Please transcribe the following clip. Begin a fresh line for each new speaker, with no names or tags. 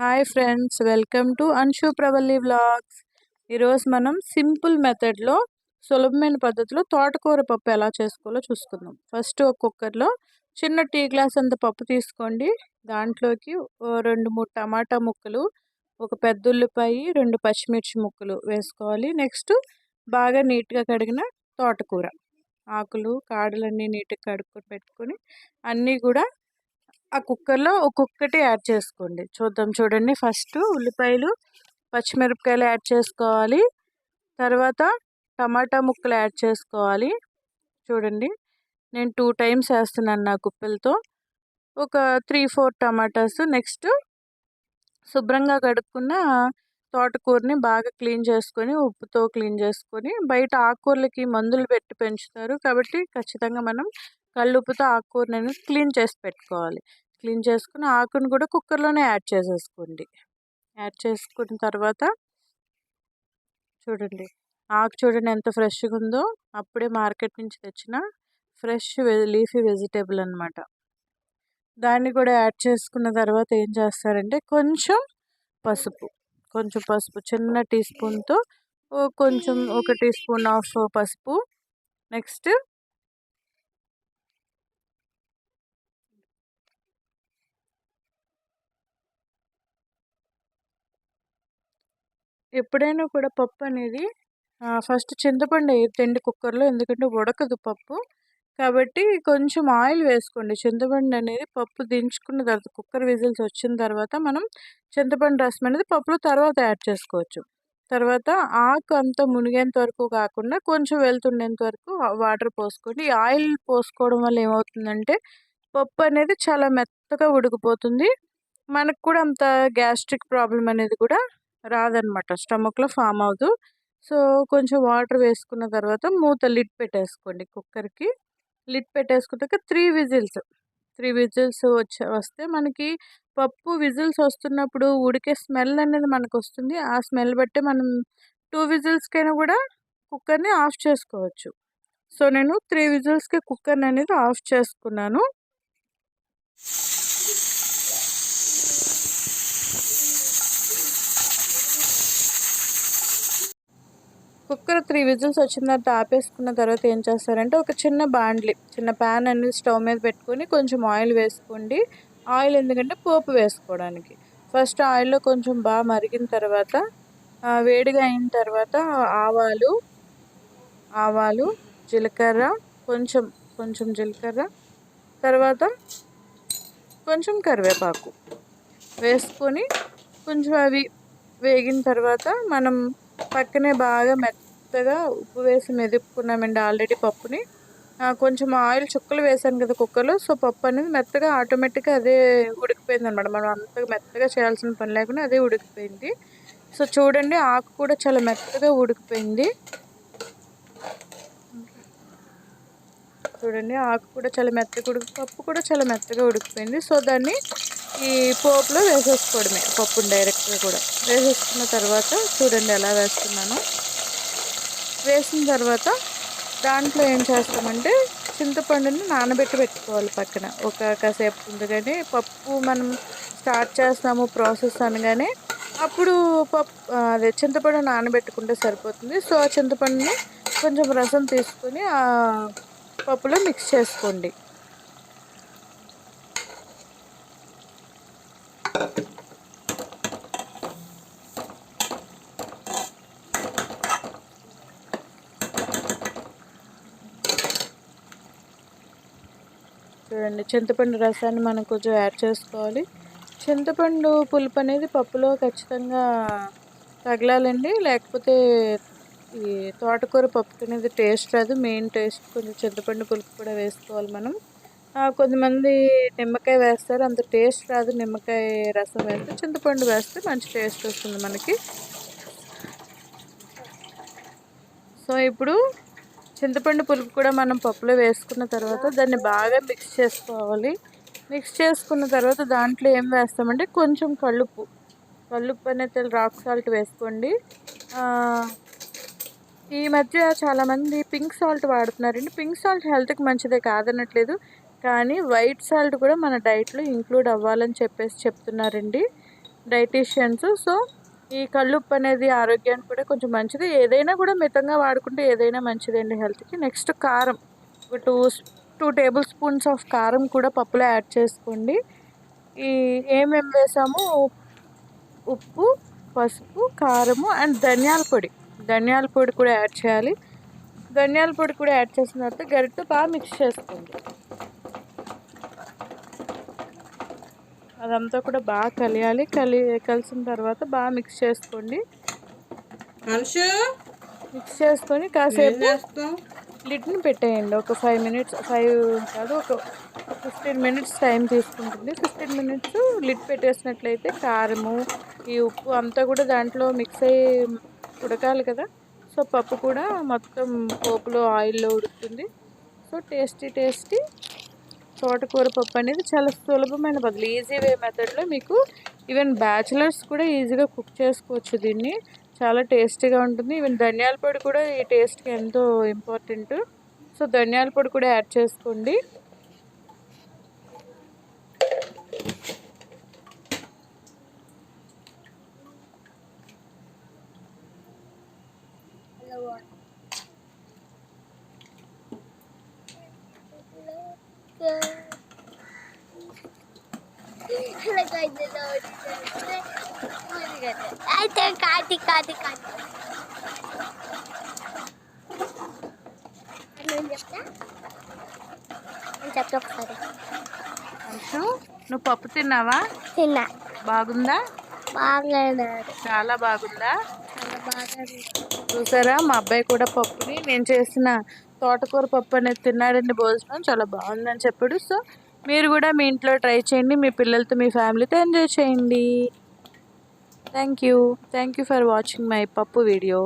Hi friends welcome to Anshu Pravalli vlogs. ఈరోజు మనం simple మెథడ్లో సులభమైన పద్ధతిలో తోటకూర పప్పు ఎలా చేసుకోవాలో చూసుకుందాం. ఫస్ట్ ఒక కుక్కర్లో చిన్న టీ గ్లాస్ అంత పప్పు తీసుకోండి. దాంట్లోకి రెండు మూడు టమాటా ముక్కలు ఒక పెద్ద ఉల్లిపాయ రెండు పచ్చిమిర్చి ముక్కలు వేసుకోవాలి. నెక్స్ట్ బాగా నీట్గా కడిగిన తోటకూర. ఆకులు కాడలన్నీ నీట్గా కడుక్కొని పెట్టుకొని అన్నీ కూడా ఆ కుక్కర్లో ఒక్కొక్కటి యాడ్ చేసుకోండి. చూద్దాం చూడండి. ఫస్ట్ ఉల్లిపాయలు పచ్చిమిరపకాయలు యాడ్ చేసుకోవాలి. తర్వాత టమాటా ముక్కలు యాడ్ చేసుకోవాలి. చూడండి. నేను టూ టైమ్స్ వేస్తున్నాను నా కుప్పలతో ఒక త్రీ ఫోర్ టమాటాస్. నెక్స్ట్ శుభ్రంగా కడుక్కున్న తోటకూరని బాగా క్లీన్ చేసుకొని ఉప్పుతో క్లీన్ చేసుకొని బయట ఆకుకూరలకి మందులు పెట్టి పెంచుతారు. కాబట్టి ఖచ్చితంగా మనం కళ్ళుప్పుతో ఆకుకూరని క్లీన్ చేసి పెట్టుకోవాలి. క్లీన్ చేసుకుని ఆకును కూడా కుక్కర్లోనే యాడ్ చేసేసుకోండి. యాడ్ చేసుకున్న తర్వాత చూడండి ఆకు చూడండి ఎంత ఫ్రెష్గా ఉందో. అప్పుడే మార్కెట్ నుంచి తెచ్చిన ఫ్రెష్ లీఫీ వెజిటేబుల్ అనమాట దాన్ని కూడా యాడ్ చేసుకున్న తర్వాత ఏం చేస్తారంటే కొంచెం పసుపు కొంచెం పసుపు చిన్న టీ స్పూన్తో కొంచెం ఒక టీ స్పూన్ ఆఫ్ పసుపు. నెక్స్ట్ ఎప్పుడైనా కూడా పప్పు అనేది ఫస్ట్ చింతపండు వేయద్దండి కుక్కర్లో ఎందుకంటే ఉడకదు పప్పు. కాబట్టి కొంచెం ఆయిల్ వేసుకోండి. చింతపండు అనేది పప్పు దించుకున్న తర్వాత కుక్కర్ విజిల్స్ వచ్చిన తర్వాత మనం చింతపండు రసం అనేది పప్పులో తర్వాత యాడ్ చేసుకోవచ్చు. తర్వాత ఆకు అంతా మునిగేంత వరకు కాకుండా కొంచెం వెళ్తుండేంత వరకు వాటర్ పోసుకోండి. ఆయిల్ పోసుకోవడం వల్ల ఏమవుతుందంటే పప్పు అనేది చాలా మెత్తగా ఉడికిపోతుంది. మనకు కూడా అంత గ్యాస్ట్రిక్ ప్రాబ్లం అనేది కూడా రాదనమాట. స్టమక్లో ఫామ్ అవుతూ సో కొంచెం వాటర్ వేసుకున్న తర్వాత మూత లిడ్ పెట్టేసుకోండి కుక్కర్కి. లిడ్ పెట్టేసుకున్నాక త్రీ విజిల్స్. త్రీ విజిల్స్ వచ్చే వస్తే మనకి పప్పు విజిల్స్ వస్తున్నప్పుడు ఉడికే స్మెల్ అనేది మనకు వస్తుంది ఆ స్మెల్ బట్టి మనం టూ విజిల్స్కైనా కూడా కుక్కర్ని ఆఫ్ చేసుకోవచ్చు. సో నేను త్రీ విజిల్స్కి కుక్కర్ని అనేది ఆఫ్ చేసుకున్నాను. కుక్కర్ త్రీ విజిల్స్ వచ్చిన తర్వాత ఆపేసుకున్న తర్వాత ఏం చేస్తారంటే ఒక చిన్న బాండ్లీ చిన్న ప్యాన్ అనేది స్టవ్ మీద పెట్టుకొని కొంచెం ఆయిల్ వేసుకోండి. ఆయిల్ ఎందుకంటే పోపు వేసుకోవడానికి. ఫస్ట్ ఆయిల్లో కొంచెం బాగా మరిగిన తర్వాత వేడిగా అయిన తర్వాత ఆవాలు ఆవాలు జీలకర్ర కొంచెం కొంచెం జీలకర్ర తర్వాత కొంచెం కరివేపాకు వేసుకొని కొంచెం అవి వేగిన తర్వాత మనం పక్కనే బాగా మెత్తగా ఉప్పు వేసి మెదుపుకున్నామండి ఆల్రెడీ పప్పుని. కొంచెం ఆయిల్ చుక్కలు వేసాను కదా కుక్కర్లో. సో పప్పు అనేది మెత్తగా ఆటోమేటిక్గా అదే ఉడికిపోయింది అనమాట మనం అంతగా మెత్తగా చేయాల్సిన పని లేకుండా అదే ఉడికిపోయింది. సో చూడండి ఆకు కూడా చాలా మెత్తగా ఉడికిపోయింది. చూడండి ఆకు కూడా చాలా మెత్తగా ఉడికి పప్పు కూడా చాలా మెత్తగా ఉడికిపోయింది. సో దాన్ని ఈ పోపులో వేసేసుకోవడమే పప్పును డైరెక్ట్గా కూడా. వేసేసుకున్న తర్వాత చూడండి ఎలా వేస్తున్నాను. వేసిన తర్వాత దాంట్లో ఏం చేస్తామంటే చింతపండుని నానబెట్టి పెట్టుకోవాలి పక్కన. ఒక కాసేపు ఉండగానే పప్పు మనం స్టార్ట్ చేస్తాము ప్రాసెస్ అనగానే అప్పుడు పప్పు అదే చింతపండు నానబెట్టుకుంటే సరిపోతుంది. సో ఆ చింతపండుని కొంచెం రసం తీసుకొని ఆ పప్పులో మిక్స్ చేసుకోండి. చూడండి. చింతపండు రసాన్ని మనం కొంచెం యాడ్ చేసుకోవాలి. చింతపండు పులుపు అనేది పప్పులో ఖచ్చితంగా తగలాలండి. లేకపోతే ఈ తోటకూర పప్పు అనేది టేస్ట్ రాదు. మెయిన్ టేస్ట్ కొంచెం చింతపండు పులుపు కూడా వేసుకోవాలి మనం. కొంతమంది నిమ్మకాయ వేస్తారు. అంత టేస్ట్ రాదు. నిమ్మకాయ రసం వేస్తే చింతపండు వేస్తే మంచి టేస్ట్ వస్తుంది మనకి. సో ఇప్పుడు చింతపండు పులుపు కూడా మనం పప్పులో వేసుకున్న తర్వాత దాన్ని బాగా మిక్స్ చేసుకోవాలి. మిక్స్ చేసుకున్న తర్వాత దాంట్లో ఏం వేస్తామంటే కొంచెం కళ్ళుప్పు కళ్ళుప్పు అనేది రాక్ సాల్ట్ వేసుకోండి. ఈ మధ్య చాలామంది పింక్ సాల్ట్ వాడుతున్నారండి. పింక్ సాల్ట్ హెల్త్కి మంచిదే కాదనట్లేదు. కానీ వైట్ సాల్ట్ కూడా మన డైట్లో ఇంక్లూడ్ అవ్వాలని చెప్పేసి చెప్తున్నారండి. డైటీషియన్స్ సో ఈ కళ్ళుప్పు అనేది ఆరోగ్యానికి కూడా కొంచెం మంచిది. ఏదైనా కూడా మితంగా వాడుకుంటే ఏదైనా మంచిదండి హెల్త్కి నెక్స్ట్ కారం. ఒక two two tablespoons of కారం కూడా పప్పులో యాడ్ చేసుకోండి. ఈ ఏమేమి వేసాము? ఉప్పు పసుపు కారము అండ్ ధనియాల పొడి. ధనియాల పొడి కూడా యాడ్ చేయాలి. ధనియాల పొడి కూడా యాడ్ చేసిన తర్వాత గరిటతో బాగా మిక్స్ చేసుకోండి. అదంతా కూడా బాగా కలియాలి. కలి కలిసిన తర్వాత బాగా మిక్స్ చేసుకోండి. మిక్స్ చేసుకొని కాసేపు లిడ్ని పెట్టేయండి. ఒక ఫైవ్ మినిట్స్ ఫైవ్ కాదు ఒక ఫిఫ్టీన్ మినిట్స్ టైం తీసుకుంటుంది. ఫిఫ్టీన్ మినిట్స్ లిడ్ పెట్టేసినట్లయితే కారము ఈ ఉప్పు అంతా కూడా దాంట్లో మిక్స్ అయ్యి ఉడకాలి కదా. సో పప్పు కూడా మొత్తం పోపులో ఆయిల్లో ఉడుకుతుంది. సో టేస్టీ టేస్టీ తోటకూర పప్పు అనేది చాలా సులభమైన బదులు ఈజీ వే మెథడ్లో మీకు ఈవెన్ బ్యాచిలర్స్ కూడా ఈజీగా కుక్ చేసుకోవచ్చు దీన్ని. చాలా టేస్టీగా ఉంటుంది. ఈవెన్ ధనియాల పొడి కూడా ఈ టేస్ట్కి ఎంతో ఇంపార్టెంట్ సో ధనియాల పొడి కూడా యాడ్ చేసుకోండి.
అయితే కాటి కాటి కాటి చెప్తా ఒకసారి
నువ్వు పప్పు తిన్నావా?
తిన్నా.
బాగుందా?
బాగాలేదు.
చాలా బాగుందా?
చాలా బాగా
చూసారా? మా అబ్బాయి కూడా పప్పుని. నేను చేసిన తోటకూర పప్పు అనేది తిన్నాడండి భోజనం. చాలా బాగుందని చెప్పాడు. సో మీరు కూడా మీ ఇంట్లో ట్రై చేయండి. మీ పిల్లలతో మీ ఫ్యామిలీతో ఎంజాయ్ చేయండి. Thank you. Thank you for watching my pappu video.